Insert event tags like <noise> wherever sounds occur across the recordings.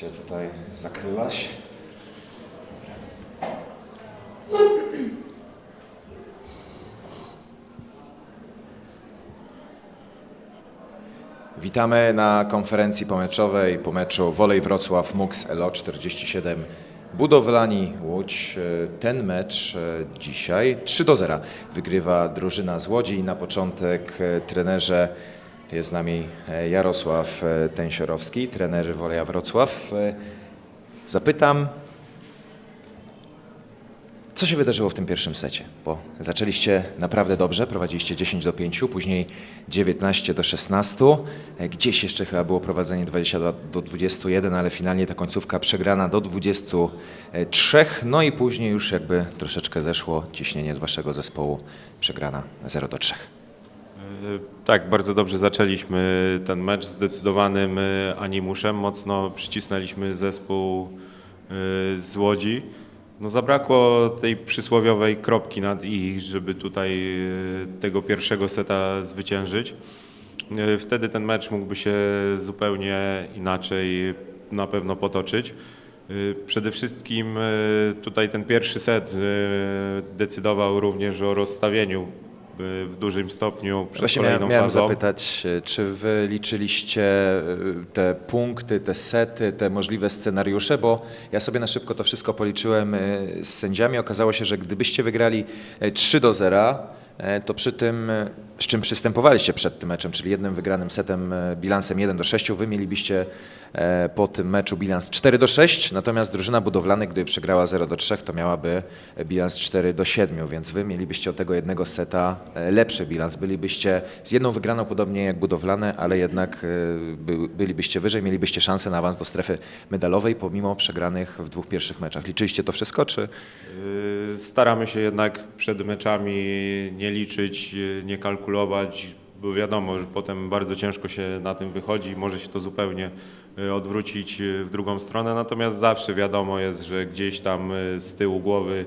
się tutaj zakryłaś. Witamy na konferencji pomeczowej po meczu Wolej Wrocław MUX LO 47 Budowlani Łódź. Ten mecz dzisiaj 3 do 0 wygrywa drużyna z Łodzi na początek trenerze jest z nami e, Jarosław e, Tęsiorowski, trener Woleja Wrocław. E, Zapytam, co się wydarzyło w tym pierwszym secie? Bo zaczęliście naprawdę dobrze, prowadziliście 10 do 5, później 19 do 16. E, Gdzieś jeszcze chyba było prowadzenie 22 do 21, ale finalnie ta końcówka przegrana do 23. No i później już jakby troszeczkę zeszło ciśnienie z waszego zespołu, przegrana 0 do 3. Tak, bardzo dobrze zaczęliśmy ten mecz zdecydowanym e, animuszem. Mocno przycisnęliśmy zespół e, z Łodzi. No zabrakło tej przysłowiowej kropki nad i, żeby tutaj e, tego pierwszego seta zwyciężyć. E, Wtedy ten mecz mógłby się zupełnie inaczej na pewno potoczyć. E, Przede wszystkim e, tutaj ten pierwszy set e, decydował również o rozstawieniu e, w dużym stopniu przed Właśnie kolejną miałem, miałem zapytać, e, czy wy liczyliście e, te punkty, te sety, te możliwe scenariusze, bo ja sobie na szybko to wszystko policzyłem e, z sędziami. Okazało się, że gdybyście wygrali e, 3 do 0, e, to przy tym, e, z czym przystępowaliście przed tym meczem, czyli jednym wygranym setem e, bilansem 1 do 6, wy mielibyście e, po tym meczu bilans 4 do 6, natomiast drużyna budowlana, gdyby przegrała 0 do 3, to miałaby bilans 4 do 7, więc wy mielibyście od tego jednego seta e, lepszy bilans. Bylibyście z jedną wygraną podobnie jak budowlane, ale jednak e, by, bylibyście wyżej, mielibyście szansę na awans do strefy medalowej pomimo przegranych w dwóch pierwszych meczach. Liczyliście to wszystko, czy Yy, Staramy się jednak przed meczami nie liczyć, yy, nie kalkulować, bo wiadomo, że potem bardzo ciężko się na tym wychodzi, może się to zupełnie yy, odwrócić yy, w drugą stronę, natomiast zawsze wiadomo jest, że gdzieś tam z tyłu głowy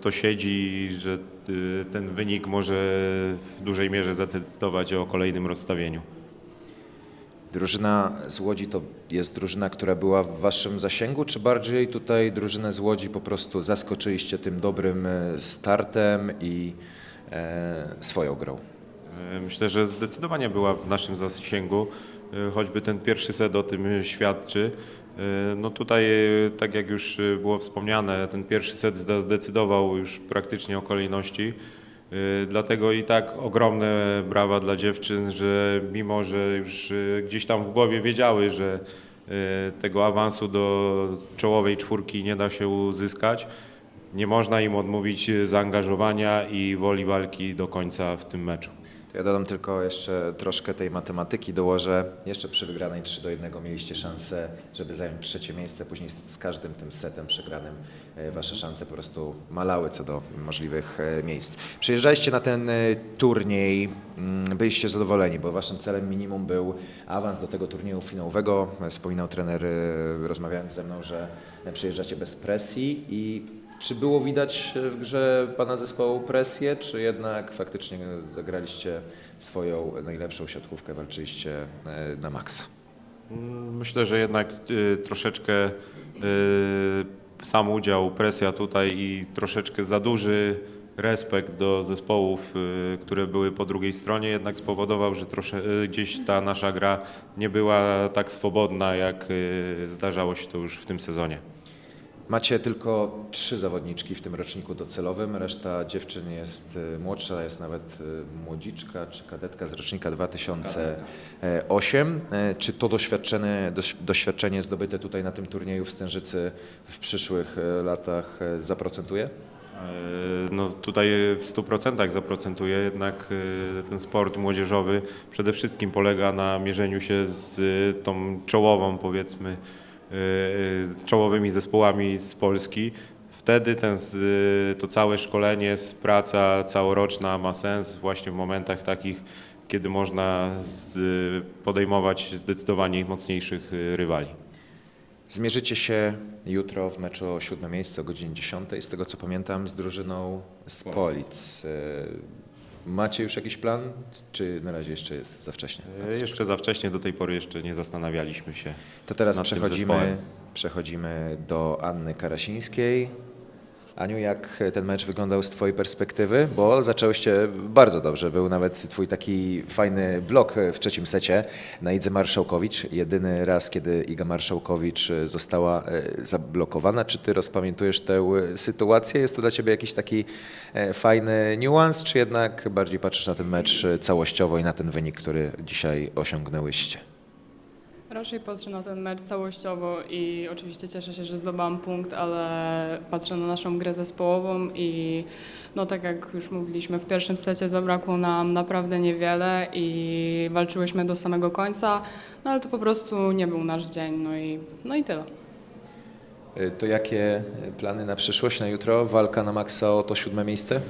to siedzi, że ten wynik może w dużej mierze zadecydować o kolejnym rozstawieniu. Drużyna z Łodzi to jest drużyna, która była w waszym zasięgu, czy bardziej tutaj drużynę z Łodzi po prostu zaskoczyliście tym dobrym e, startem i e, swoją grą? E, Myślę, że zdecydowanie była w naszym zasięgu, e, choćby ten pierwszy set o tym świadczy. No tutaj, tak jak już było wspomniane, ten pierwszy set zde- zdecydował już praktycznie o kolejności. E, Dlatego i tak ogromne brawa dla dziewczyn, że mimo, że już e, gdzieś tam w głowie wiedziały, że e, tego awansu do czołowej czwórki nie da się uzyskać, nie można im odmówić zaangażowania i woli walki do końca w tym meczu. To Ja dodam tylko jeszcze troszkę tej matematyki, dołożę. Jeszcze przy wygranej 3 do 1 mieliście szansę, żeby zająć trzecie miejsce. Później z każdym tym setem przegranym e, wasze szanse po prostu malały co do możliwych e, miejsc. Przyjeżdżaliście na ten e, turniej, mm, byliście zadowoleni, bo waszym celem minimum był awans do tego turnieju finałowego. Wspominał trener, rozmawiając ze mną, że przyjeżdżacie bez presji i czy było widać w grze pana zespołu presję, czy jednak faktycznie zagraliście swoją najlepszą siatkówkę, walczyliście e, na maksa? Mm, Myślę, że jednak y, troszeczkę sam udział, presja tutaj i troszeczkę za duży respekt do zespołów, które były po drugiej stronie, jednak spowodował, że trosze, gdzieś ta nasza gra nie była tak swobodna, jak zdarzało się to już w tym sezonie. Macie tylko trzy zawodniczki w tym roczniku docelowym, reszta dziewczyn jest e, młodsza, jest nawet e, młodziczka czy kadetka z rocznika 2008. E, Czy to doświadczenie, doś- doświadczenie zdobyte tutaj na tym turnieju w Stężycy w przyszłych latach zaprocentuje? No tutaj w 100% zaprocentuje, jednak ten sport młodzieżowy przede wszystkim polega na mierzeniu się z tą czołową, powiedzmy, czołowymi zespołami z Polski. Wtedy ten, to całe szkolenie, praca całoroczna ma sens właśnie w momentach takich, kiedy można podejmować zdecydowanie mocniejszych e, rywali. Zmierzycie się jutro w meczu o siódme miejsce o godzinie 10. Z tego co pamiętam z drużyną z Polic. E, Macie już jakiś plan, czy na razie jeszcze jest za wcześnie? E, Jeszcze za wcześnie, do tej pory jeszcze nie zastanawialiśmy się. To teraz przechodzimy, przechodzimy do Anny Karasińskiej. Aniu, jak ten mecz wyglądał z Twojej perspektywy? Bo zaczęłyście bardzo dobrze. Był nawet Twój taki fajny blok w trzecim secie na Idze Marszałkowicz. Jedyny raz, kiedy Iga Marszałkowicz została e, zablokowana. Czy Ty rozpamiętujesz tę sytuację? Jest to dla Ciebie jakiś taki e, fajny niuans, czy jednak bardziej patrzysz na ten mecz całościowo i na ten wynik, który dzisiaj osiągnęłyście? Raczej patrzę na ten mecz całościowo i oczywiście cieszę się, że zdobyłam punkt, ale patrzę na naszą grę zespołową i no tak jak już mówiliśmy, w pierwszym secie zabrakło nam naprawdę niewiele i walczyłyśmy do samego końca, no ale to po prostu nie był nasz dzień, no i, no i tyle. E, To jakie plany na przyszłość, na jutro? Walka na maksa o to siódme miejsce?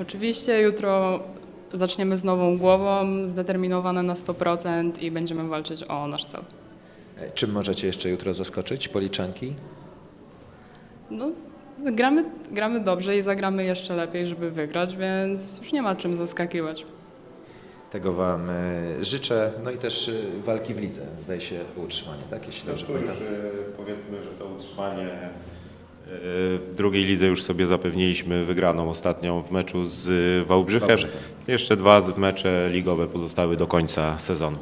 Oczywiście jutro zaczniemy z nową głową, zdeterminowane na 100% i będziemy walczyć o nasz cel. Czym możecie jeszcze jutro zaskoczyć policzanki? No, gramy, gramy dobrze i zagramy jeszcze lepiej, żeby wygrać, więc już nie ma czym zaskakiwać. Tego Wam e, życzę. No i też e, walki w lidze. Zdaje się utrzymanie, tak? Jeśli dobrze No to już pamiętam. e, powiedzmy, że to utrzymanie w drugiej lidze już sobie zapewniliśmy wygraną ostatnią w meczu z Wałbrzychem. Jeszcze dwa mecze ligowe pozostały do końca sezonu.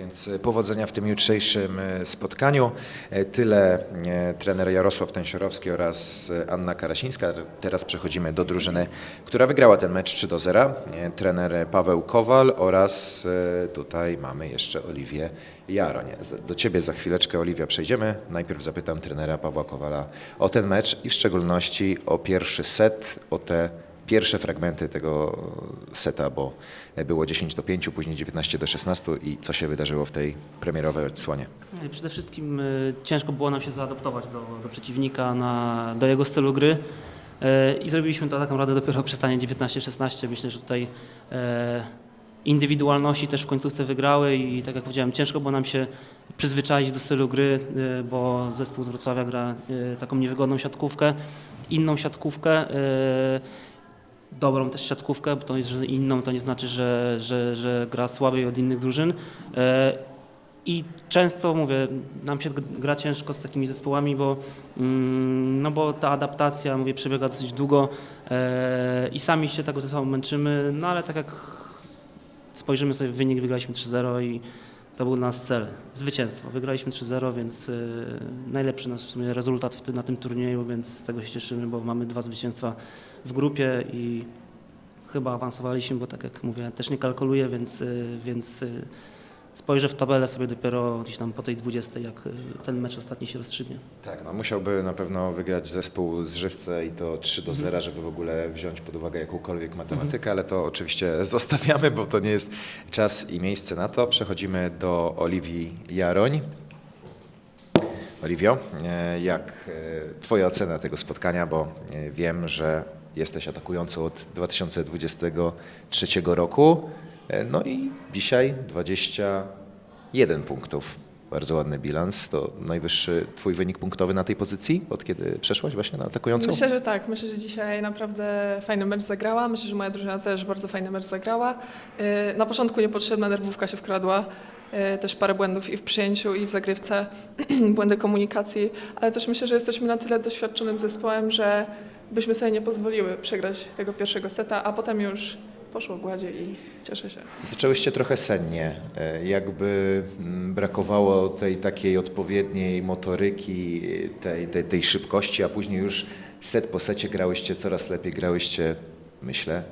Więc e, powodzenia w tym jutrzejszym e, spotkaniu. E, Tyle trener Jarosław Tensiorowski oraz Anna Karasińska. Teraz przechodzimy do drużyny, która wygrała ten mecz 3 do 0. E, Trener Paweł Kowal oraz tutaj mamy jeszcze Oliwię Jaroń. Z- Do Ciebie za chwileczkę, Oliwia, przejdziemy. Najpierw zapytam trenera Pawła Kowala o ten mecz i w szczególności o pierwszy set, o te pierwsze fragmenty tego seta, bo było 10 do 5, później 19 do 16 i co się wydarzyło w tej premierowej odsłonie. No Przede wszystkim y, ciężko było nam się zaadaptować do, do przeciwnika, na, do jego stylu gry Y, i zrobiliśmy to tak naprawdę dopiero przy stanie 19-16. Myślę, że tutaj e, indywidualności też w końcówce wygrały i tak jak powiedziałem, ciężko było nam się przyzwyczaić do stylu gry, bo zespół z Wrocławia gra taką niewygodną siatkówkę, inną siatkówkę. Dobrą też siatkówkę, bo to jest, inną to nie znaczy, że, że, że gra słabiej od innych drużyn. E, i często mówię, nam się gra ciężko z takimi zespołami, bo, mm, no bo ta adaptacja mówię, przebiega dosyć długo e, i sami się tego ze sobą męczymy, no ale tak jak spojrzymy sobie w wynik, wygraliśmy 3-0 i to był nasz cel, zwycięstwo. Wygraliśmy 3-0, więc e, najlepszy nasz w sumie rezultat na tym turnieju, więc z tego się cieszymy, bo mamy dwa zwycięstwa w grupie i chyba awansowaliśmy, bo tak jak mówię, też nie kalkuluję, więc, e, więc e, spojrzę w tabelę sobie dopiero gdzieś tam po tej 20, jak y, ten mecz ostatni się rozstrzygnie. Tak, no musiałby na pewno wygrać zespół z Żywce i to 3 do 0, żeby w ogóle wziąć pod uwagę jakąkolwiek matematykę, ale to oczywiście <laughs> zostawiamy, bo to nie jest czas i miejsce na to. Przechodzimy do Oliwii Jaroń. Oliwio, e, jak e, Twoja ocena tego spotkania, bo e, wiem, że jesteś atakującą od 2023 roku, no i dzisiaj 21 punktów. Bardzo ładny bilans. To najwyższy Twój wynik punktowy na tej pozycji, od kiedy przeszłaś właśnie na atakującą? Myślę, że tak. Myślę, że dzisiaj naprawdę fajny mecz zagrała. Myślę, że moja drużyna też bardzo fajny mecz zagrała. Yy, Na początku niepotrzebna nerwówka się wkradła. Yy, Też parę błędów i w przyjęciu, i w zagrywce, <clears throat> błędy komunikacji, ale też myślę, że jesteśmy na tyle doświadczonym zespołem, że byśmy sobie nie pozwoliły przegrać tego pierwszego seta, a potem już poszło gładzie i cieszę się. Zaczęłyście trochę sennie, e, jakby mm, brakowało tej takiej odpowiedniej motoryki, tej, tej, tej szybkości, a później już set po secie grałyście coraz lepiej, grałyście, myślę,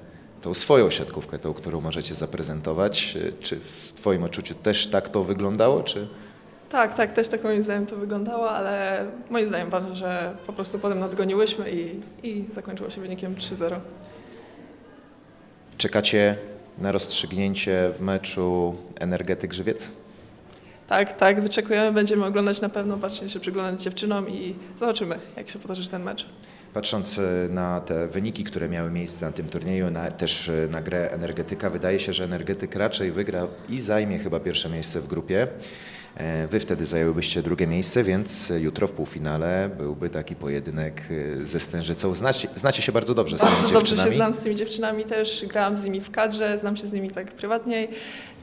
tą swoją siatkówkę, tą, którą możecie zaprezentować. E, Czy w Twoim odczuciu też tak to wyglądało, czy... Tak, tak, też tak moim zdaniem to wyglądało, ale moim zdaniem ważne, że po prostu potem nadgoniłyśmy i, i zakończyło się wynikiem 3-0. Czekacie na rozstrzygnięcie w meczu Energetyk Żywiec? Tak, tak, wyczekujemy, będziemy oglądać na pewno, bacznie się przyglądać dziewczynom i zobaczymy, jak się potoczy ten mecz. Patrząc e, na te wyniki, które miały miejsce na tym turnieju, na, też e, na grę Energetyka, wydaje się, że Energetyk raczej wygra i zajmie chyba pierwsze miejsce w grupie. E, Wy wtedy zajęłybyście drugie miejsce, więc jutro w półfinale byłby taki pojedynek e, ze Stężycą. Znacie, znacie się bardzo dobrze z tymi Bardzo dobrze się dziewczynami. znam z tymi dziewczynami też, grałam z nimi w kadrze, znam się z nimi tak prywatniej,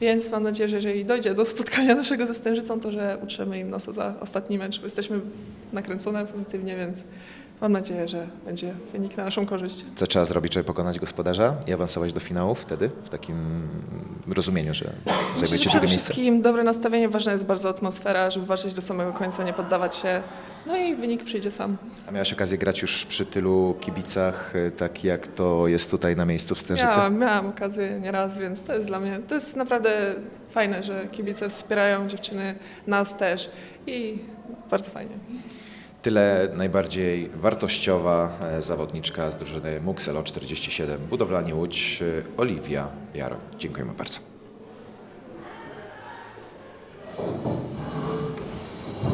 więc mam nadzieję, że jeżeli dojdzie do spotkania naszego ze Stężycą, to że utrzemy im nosa za ostatni mecz. Jesteśmy nakręcone pozytywnie, więc mam nadzieję, że będzie wynik na naszą korzyść. Co trzeba zrobić, żeby pokonać gospodarza i awansować do finału wtedy? W takim rozumieniu, że zajmujecie przede drugie miejsce. wszystkim dobre nastawienie, ważna jest bardzo atmosfera, żeby walczyć do samego końca, nie poddawać się, no i wynik przyjdzie sam. A miałaś okazję grać już przy tylu kibicach, e, tak jak to jest tutaj na miejscu w Stężycy? Miałam, miałam okazję nieraz, więc to jest dla mnie, to jest naprawdę fajne, że kibice wspierają dziewczyny, nas też i bardzo fajnie. Tyle najbardziej wartościowa e, zawodniczka z drużyny Muxelo 47, Budowlanie Łódź, e, Oliwia Jaro. Dziękujemy bardzo.